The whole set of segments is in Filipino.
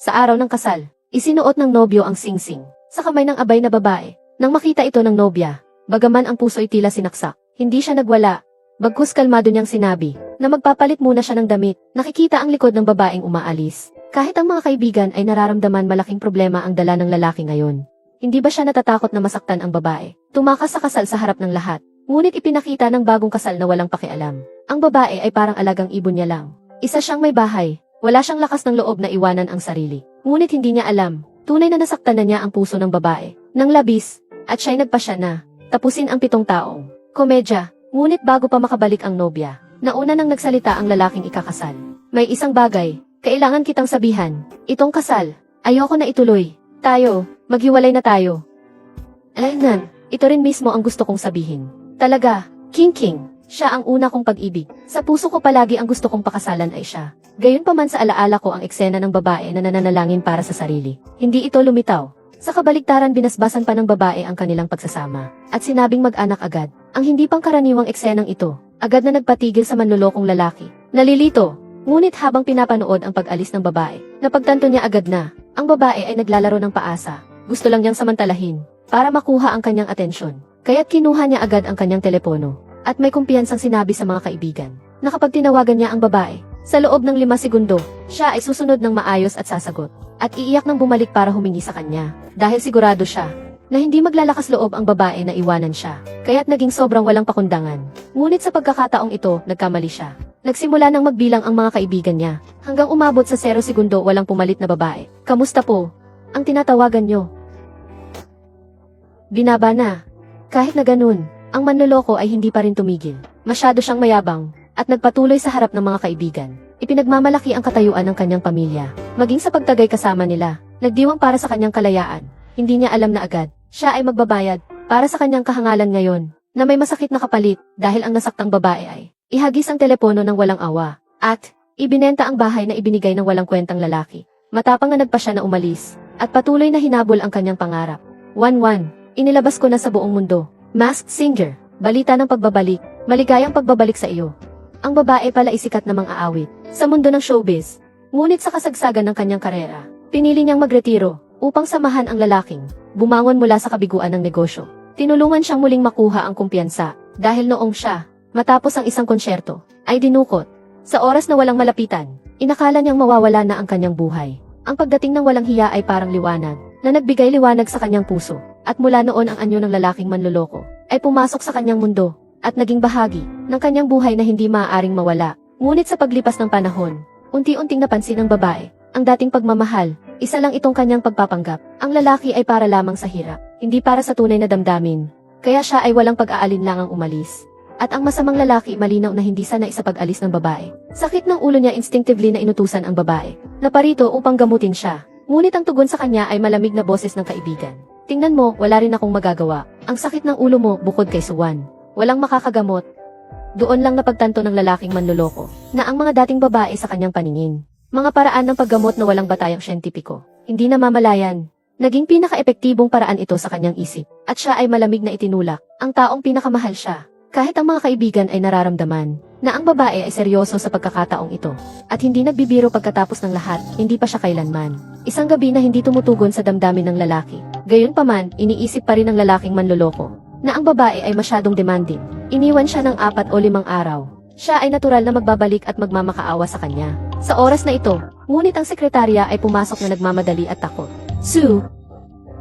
Sa araw ng kasal, isinuot ng nobyo ang singsing sa kamay ng abay na babae. Nang makita ito ng nobya, bagaman ang puso ay tila sinaksak, hindi siya nagwala. Bagkus kalmado niyang sinabi na magpapalit muna siya ng damit. Nakikita ang likod ng babaeng umaalis. Kahit ang mga kaibigan ay nararamdaman malaking problema ang dala ng lalaki ngayon. Hindi ba siya natatakot na masaktan ang babae? Tumakas sa kasal sa harap ng lahat. Ngunit ipinakita ng bagong kasal na walang pakialam. Ang babae ay parang alagang ibon niya lang. Isa siyang may bahay. Wala siyang lakas ng loob na iwanan ang sarili. Ngunit hindi niya alam. Tunay na nasaktan na niya ang puso ng babae. Nang labis, at siya'y nagpasya na. Tapusin ang pitong taong. Komedya. Ngunit bago pa makabalik ang nobya, nauna nang nagsalita ang lalaking ikakasal. May isang bagay, kailangan kitang sabihan. Itong kasal, ayoko na ituloy. Tayo, maghiwalay na tayo. Alaynan, ito rin mismo ang gusto kong sabihin. Talaga, King King, siya ang una kong pag-ibig. Sa puso ko palagi ang gusto kong pakasalan ay siya. Gayunpaman sa alaala ko ang eksena ng babae na nananalangin para sa sarili. Hindi ito lumitaw. Sa kabaligtaran binasbasan pa ng babae ang kanilang pagsasama. At sinabing mag-anak agad. Ang hindi pangkaraniwang eksenang ito, agad na nagpatigil sa manlulokong lalaki. Nalilito, ngunit habang pinapanood ang pag-alis ng babae, napagtanto niya agad na, ang babae ay naglalaro ng paasa. Gusto lang niyang samantalahin, para makuha ang kanyang atensyon. Kaya't kinuha niya agad ang kanyang telepono, at may kumpiyansang sinabi sa mga kaibigan, na tinawagan niya ang babae, sa loob ng lima segundo, siya ay susunod ng maayos at sasagot, at iiyak nang bumalik para humingi sa kanya, dahil sigurado siya, na hindi maglalakas loob ang babae na iwanan siya, kaya't naging sobrang walang pakundangan. Ngunit sa pagkakataong ito, nagkamali siya. Nagsimula nang magbilang ang mga kaibigan niya, hanggang umabot sa 0 segundo walang pumalit na babae. Kamusta po? Ang tinatawagan niyo. Binaba na. Kahit na ganun, ang manloloko ay hindi pa rin tumigil. Masyado siyang mayabang, at nagpatuloy sa harap ng mga kaibigan. Ipinagmamalaki ang katayuan ng kanyang pamilya, maging sa pagtagay kasama nila, nagdiwang para sa kanyang kalayaan. Hindi niya alam na agad, siya ay magbabayad, para sa kanyang kahangalan ngayon, na may masakit na kapalit, dahil ang nasaktang babae ay, ihagis ang telepono ng walang awa, at, ibinenta ang bahay na ibinigay ng walang kwentang lalaki. Matapang na nagpa siya na umalis, at patuloy na hinabol ang kanyang pangarap. 1-1, inilabas ko na sa buong mundo. Masked Singer, balita ng pagbabalik, maligayang pagbabalik sa iyo. Ang babae pala isikat na mga aawit sa mundo ng showbiz. Ngunit sa kasagsagan ng kanyang karera, pinili niyang magretiro upang samahan ang lalaking bumangon mula sa kabiguan ng negosyo. Tinulungan siyang muling makuha ang kumpiyansa dahil noong siya, matapos ang isang konsyerto, ay dinukot. Sa oras na walang malapitan, inakala niyang mawawala na ang kanyang buhay. Ang pagdating ng walang hiya ay parang liwanag na nagbigay liwanag sa kanyang puso. At mula noon ang anyo ng lalaking manloloko ay pumasok sa kanyang mundo at naging bahagi ng kanyang buhay na hindi maaaring mawala. Ngunit sa paglipas ng panahon, unti-unting napansin ng babae ang dating pagmamahal. Isa lang itong kanyang pagpapanggap. Ang lalaki ay para lamang sa hirap, hindi para sa tunay na damdamin. Kaya siya ay walang pag-aalinlangang umalis. At ang masamang lalaki malinaw na hindi sanay sa pag-alis ng babae. Sakit ng ulo niya instinctively na inutusan ang babae. Na parito upang gamutin siya. Ngunit ang tugon sa kanya ay malamig na boses ng kaibigan. Tingnan mo, wala rin akong magagawa. Ang sakit ng ulo mo bukod kay Suwan. Walang makakagamot. Doon lang napagtanto ng lalaking manloloko na ang mga dating babae sa kanyang paningin. Mga paraan ng paggamot na walang batayang siyentipiko. Hindi namamalayan. Naging pinaka-epektibong paraan ito sa kanyang isip. At siya ay malamig na itinulak. Ang taong pinakamahal siya. Kahit ang mga kaibigan ay nararamdaman na ang babae ay seryoso sa pagkakataong ito. At hindi nagbibiro pagkatapos ng lahat, hindi pa siya kailanman. Isang gabi na hindi tumutugon sa damdamin ng lalaki. Gayunpaman, iniisip pa rin ng lalaking manloloko na ang babae ay masyadong demanding. Iniwan siya ng apat o limang araw. Siya ay natural na magbabalik at magmamakaawa sa kanya. Sa oras na ito, ngunit ang sekretarya ay pumasok na nagmamadali at takot. Sue!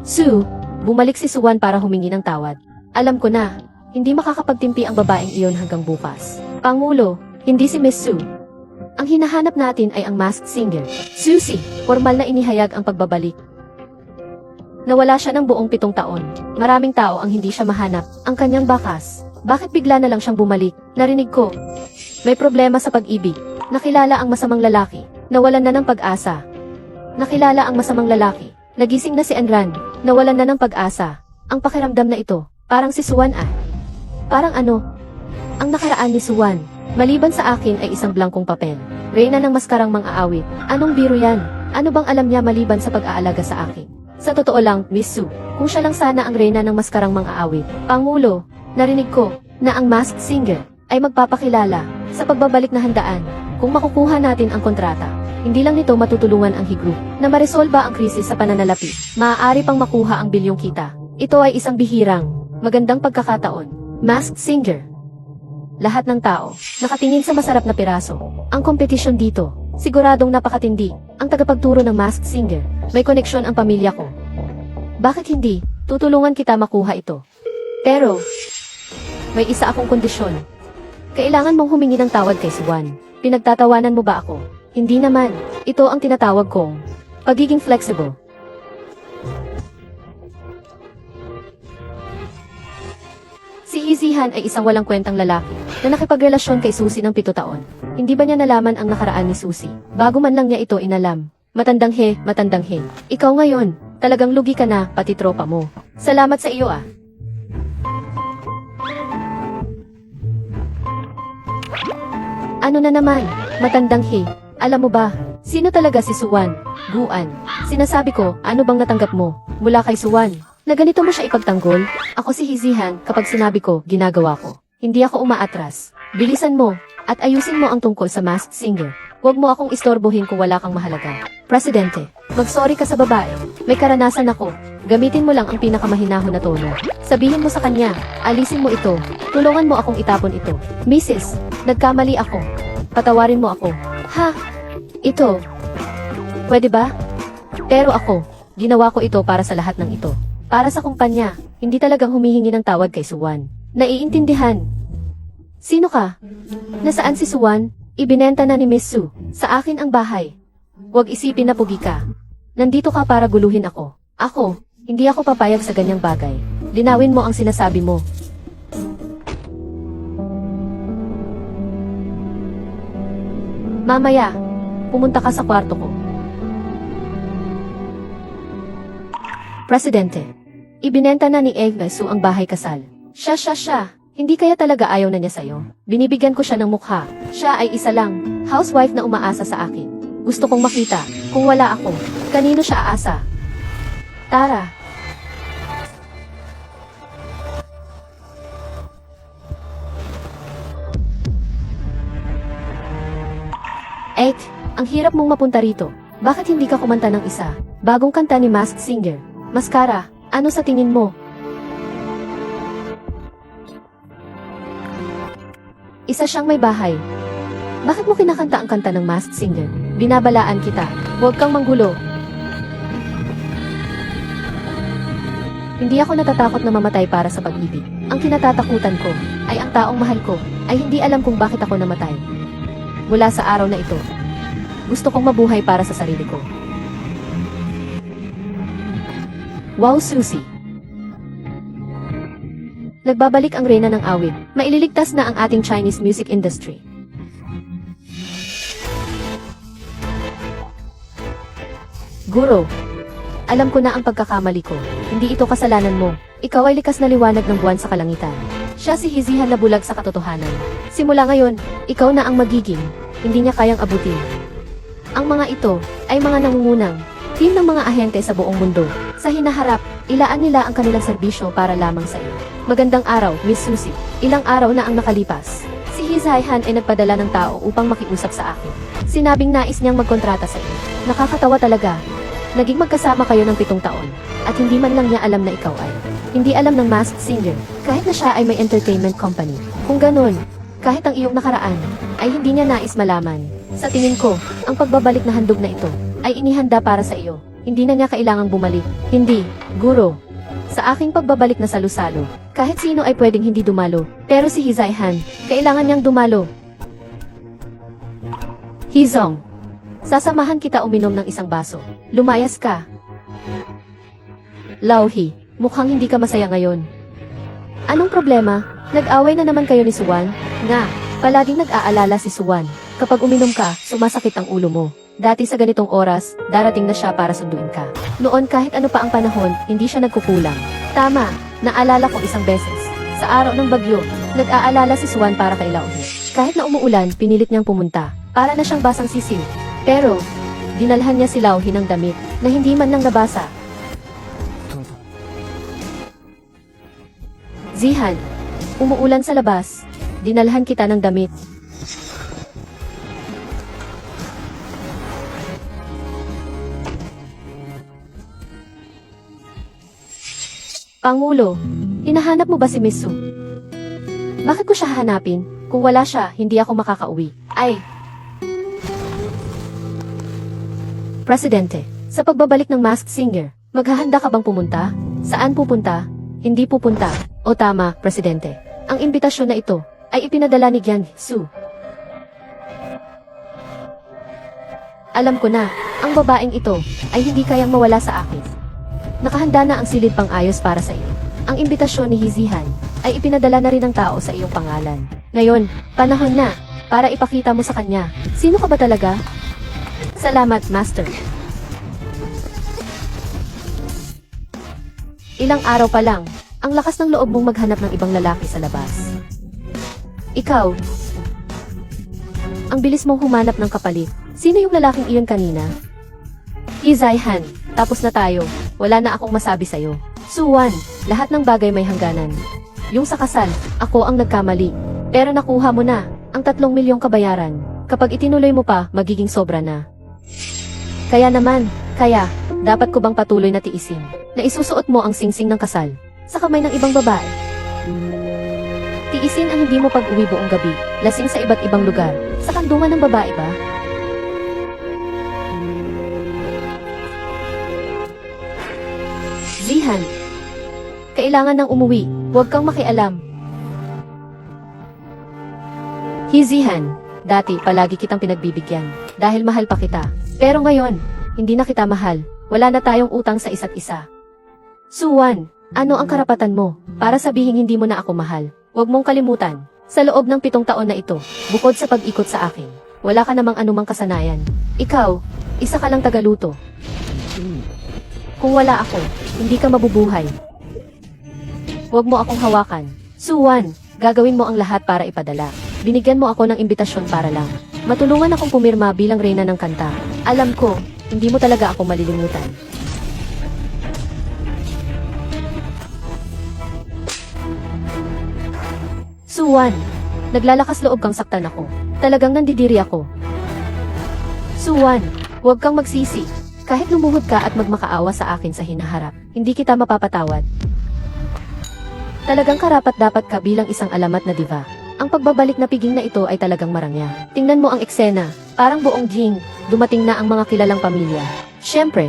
Sue! Bumalik si Suwan para humingi ng tawad. Alam ko na, hindi makakapagtimpi ang babaeng iyon hanggang bukas. Pangulo, hindi si Miss Sue. Ang hinahanap natin ay ang masked singer. Susie, formal na inihayag ang pagbabalik. Nawala siya ng buong pitong taon. Maraming tao ang hindi siya mahanap. Ang kanyang bakas. Bakit bigla na lang siyang bumalik? Narinig ko. May problema sa pag-ibig. Nakilala ang masamang lalaki. Nawalan na ng pag-asa. Nakilala ang masamang lalaki. Nagising na si Anran. Nawalan na ng pag-asa. Ang pakiramdam na ito, parang si Suwan ah. Parang ano? Ang nakaraan ni Suwan, maliban sa akin ay isang blankong papel. Reyna ng maskarang mga awit. Anong biro yan? Ano bang alam niya maliban sa pag-aalaga sa akin? Sa totoo lang, Miss Sue, kung siya lang sana ang reyna ng maskarang mga awit. Pangulo, narinig ko na ang masked singer ay magpapakilala sa pagbabalik na handaan Kung makukuha natin ang kontrata, hindi lang nito matutulungan ang Higroup na maresolba ang krisis sa pananalapi. Maaari pang makuha ang bilyong kita. Ito ay isang bihirang, magandang pagkakataon. Masked Singer. Lahat ng tao, nakatingin sa masarap na piraso. Ang kompetisyon dito, siguradong napakatindi. Ang tagapagturo ng Masked Singer, may koneksyon ang pamilya ko. Bakit hindi? Tutulungan kita makuha ito. Pero, may isa akong kondisyon. Kailangan mong humingi ng tawad kay Swan. Pinagtatawanan mo ba ako? Hindi naman. Ito ang tinatawag kong pagiging flexible. Si Izihan ay isang walang kwentang lalaki na nakipagrelasyon kay Susie ng pito taon. Hindi ba niya nalaman ang nakaraan ni Susie? Bago man lang niya ito inalam. Matandang he, matandang he. Ikaw ngayon, talagang lugi ka na, pati tropa mo. Salamat sa iyo ah. Ano na naman? Matandang he. Alam mo ba, sino talaga si Suwan? Guan. Sinasabi ko, ano bang natanggap mo? Mula kay Suwan. Na ganito mo siya ipagtanggol? Ako si Hizihan, kapag sinabi ko, ginagawa ko. Hindi ako umaatras. Bilisan mo, at ayusin mo ang tungkol sa masked singer. Huwag mo akong istorbohin kung wala kang mahalaga. Presidente, mag-sorry ka sa babae. May karanasan ako. Gamitin mo lang ang pinakamahinahon na tono. Sabihin mo sa kanya, alisin mo ito. Tulungan mo akong itapon ito. Mrs., nagkamali ako. Patawarin mo ako. Ha? Ito. Pwede ba? Pero ako, ginawa ko ito para sa lahat ng ito. Para sa kumpanya, hindi talagang humihingi ng tawad kay Suwan. Naiintindihan. Sino ka? Nasaan si Suwan? Ibinenta na ni Miss Su. Sa akin ang bahay. Huwag isipin na pugi ka. Nandito ka para guluhin ako. Ako, hindi ako papayag sa ganyang bagay. Linawin mo ang sinasabi mo. Mamaya, pumunta ka sa kwarto ko. Presidente, ibinenta na ni Eva Su ang bahay kasal. Siya, siya, siya. Hindi kaya talaga ayaw na niya sa'yo. Binibigyan ko siya ng mukha. Siya ay isa lang, housewife na umaasa sa akin. Gusto kong makita, kung wala ako, kanino siya aasa. Tara. Ek, ang hirap mong mapunta rito. Bakit hindi ka kumanta ng isa? Bagong kanta ni Masked Singer. Mascara, ano sa tingin mo? Isa siyang may bahay. Bakit mo kinakanta ang kanta ng Masked Singer? Binabalaan kita. Huwag kang manggulo. Hindi ako natatakot na mamatay para sa pag-ibig. Ang kinatatakutan ko ay ang taong mahal ko ay hindi alam kung bakit ako namatay. Mula sa araw na ito, gusto kong mabuhay para sa sarili ko. Wow, Susie! Nagbabalik ang reyna ng awit. Maililigtas na ang ating Chinese music industry. Guro, alam ko na ang pagkakamali ko. Hindi ito kasalanan mo. Ikaw ay likas na liwanag ng buwan sa kalangitan. Siya si Hizihan na bulag sa katotohanan. Simula ngayon, ikaw na ang magiging. Hindi niya kayang abutin. Ang mga ito ay mga nangungunang, team ng mga ahente sa buong mundo. Sa hinaharap, ilaan nila ang kanilang serbisyo para lamang sa iyo. Magandang araw, Miss Susie. Ilang araw na ang nakalipas. Si Hizaihan ay nagpadala ng tao upang makiusap sa akin. Sinabing nais niyang magkontrata sa iyo. Nakakatawa talaga. Naging magkasama kayo ng pitong taon. At hindi man lang niya alam na ikaw ay. Hindi alam ng masked singer. Kahit na siya ay may entertainment company. Kung ganun, kahit ang iyong nakaraan, ay hindi niya nais malaman. Sa tingin ko, ang pagbabalik na handog na ito, ay inihanda para sa iyo. Hindi na niya kailangang bumalik. Hindi, guro. Sa aking pagbabalik na salo-salo, kahit sino ay pwedeng hindi dumalo. Pero si Hizaihan, kailangan niyang dumalo. Hizong, sasamahan kita uminom ng isang baso. Lumayas ka. Lauhi, mukhang hindi ka masaya ngayon. Anong problema? Nag-away na naman kayo ni Suwan? Nga, palaging nag-aalala si Suwan. Kapag uminom ka, sumasakit ang ulo mo. Dati sa ganitong oras, darating na siya para sunduin ka. Noon kahit ano pa ang panahon, hindi siya nagkukulang. Tama, naalala ko isang beses. Sa araw ng bagyo, nag-aalala si Swan para kay Lauhi. Kahit na umuulan, pinilit niyang pumunta. Para na siyang basang sisil. Pero, dinalhan niya si Lauhi ng damit na hindi man lang nabasa. Zihan, umuulan sa labas. Dinalhan kita ng damit. Pangulo, hinahanap mo ba si Miss Su? Bakit ko siya hahanapin? Kung wala siya, hindi ako makakauwi. Ay! Presidente, sa pagbabalik ng Masked Singer, maghahanda ka bang pumunta? Saan pupunta? Hindi pupunta. O tama, Presidente. Ang imbitasyon na ito ay ipinadala ni Gian Su. Alam ko na, ang babaeng ito ay hindi kayang mawala sa akin. Nakahanda na ang silid pang ayos para sa iyo. Ang imbitasyon ni Hizihan ay ipinadala na rin ng tao sa iyong pangalan. Ngayon, panahon na para ipakita mo sa kanya. Sino ka ba talaga? Salamat, Master. Ilang araw pa lang, ang lakas ng loob mong maghanap ng ibang lalaki sa labas. Ikaw, ang bilis mong humanap ng kapalit. Sino yung lalaking iyon kanina? Izayhan, tapos na tayo. Wala na akong masabi sa'yo. Suwan, lahat ng bagay may hangganan. Yung sa kasal, ako ang nagkamali. Pero nakuha mo na, ang tatlong milyong kabayaran. Kapag itinuloy mo pa, magiging sobra na. Kaya naman, kaya, dapat ko bang patuloy na tiisin, na isusuot mo ang singsing ng kasal, sa kamay ng ibang babae? Tiisin ang hindi mo pag-uwi buong gabi, lasing sa iba't ibang lugar, sa kandungan ng babae ba? Zihan, kailangan nang umuwi, huwag kang makialam. Hizihan, dati palagi kitang pinagbibigyan, dahil mahal pa kita. Pero ngayon, hindi na kita mahal, wala na tayong utang sa isa't isa. Suwan, ano ang karapatan mo para sabihin hindi mo na ako mahal? Huwag mong kalimutan, sa loob ng pitong taon na ito, bukod sa pag-ikot sa akin, wala ka namang anumang kasanayan. Ikaw, isa ka lang tagaluto. Kung wala ako, hindi ka mabubuhay. Huwag mo akong hawakan. Suwan, gagawin mo ang lahat para ipadala. Binigyan mo ako ng imbitasyon para lang. Matulungan akong pumirma bilang reyna ng kanta. Alam ko, hindi mo talaga ako malilimutan. Suwan, naglalakas loob kang saktan ako. Talagang nandidiri ako. Suwan, huwag kang magsisi. Kahit lumuhod ka at magmakaawa sa akin sa hinaharap, hindi kita mapapatawad. Talagang karapat dapat ka bilang isang alamat na diva. Ang pagbabalik na piging na ito ay talagang marangya. Tingnan mo ang eksena, parang buong jing, dumating na ang mga kilalang pamilya. Siyempre,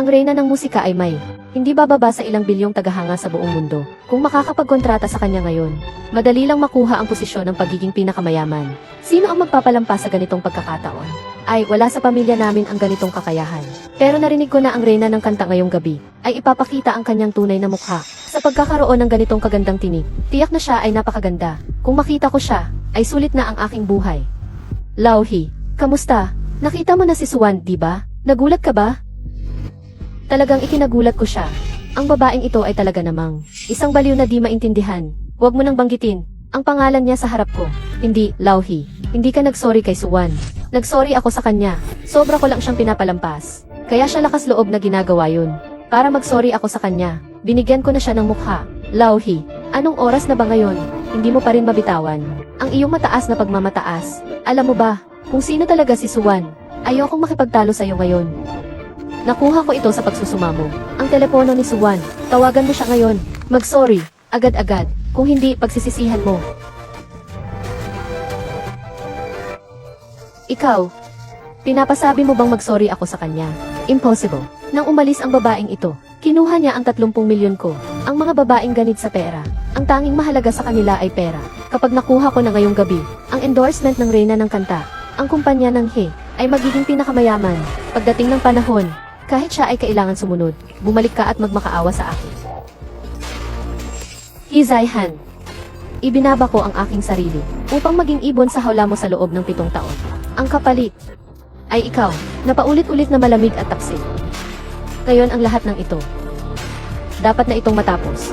ang reyna ng musika ay may, hindi bababa sa ilang bilyong tagahanga sa buong mundo. Kung makakapagkontrata sa kanya ngayon, madali lang makuha ang posisyon ng pagiging pinakamayaman. Sino ang magpapalampas sa ganitong pagkakataon? Ay, wala sa pamilya namin ang ganitong kakayahan. Pero narinig ko na ang reyna ng kanta ngayong gabi, ay ipapakita ang kanyang tunay na mukha. Sa pagkakaroon ng ganitong kagandang tinig, tiyak na siya ay napakaganda. Kung makita ko siya, ay sulit na ang aking buhay. Lauhi, kamusta? Nakita mo na si Suwan, di ba? Nagulat ka ba? Talagang ikinagulat ko siya. Ang babaeng ito ay talaga namang isang baliw na di maintindihan. Huwag mo nang banggitin. Ang pangalan niya sa harap ko. Hindi, Lauhi. Hindi ka nagsorry kay Suwan. Nagsorry ako sa kanya. Sobra ko lang siyang pinapalampas. Kaya siya lakas loob na ginagawa yun. Para magsorry ako sa kanya. Binigyan ko na siya ng mukha. Lauhi, anong oras na ba ngayon? Hindi mo pa rin mabitawan. Ang iyong mataas na pagmamataas. Alam mo ba, kung sino talaga si Suwan? Ayokong makipagtalo sa'yo ngayon. Nakuha ko ito sa pagsusumamo. Ang telepono ni Suwan. Tawagan mo siya ngayon. Mag-sorry. Agad-agad. Kung hindi, pagsisisihan mo. Ikaw, pinapasabi mo bang mag-sorry ako sa kanya? Impossible. Nang umalis ang babaeng ito, kinuha niya ang 30 milyon ko. Ang mga babaeng ganit sa pera. Ang tanging mahalaga sa kanila ay pera. Kapag nakuha ko na ngayong gabi, ang endorsement ng Reyna ng Kanta, ang kumpanya ng He, ay magiging pinakamayaman. Pagdating ng panahon, kahit siya ay kailangan sumunod, bumalik ka at magmakaawa sa akin. Hizayhan, ibinaba ko ang aking sarili upang maging ibon sa hawla mo sa loob ng pitong taon. Ang kapalit ay ikaw, na paulit-ulit na malamig at taksil. Ngayon ang lahat ng ito. Dapat na itong matapos.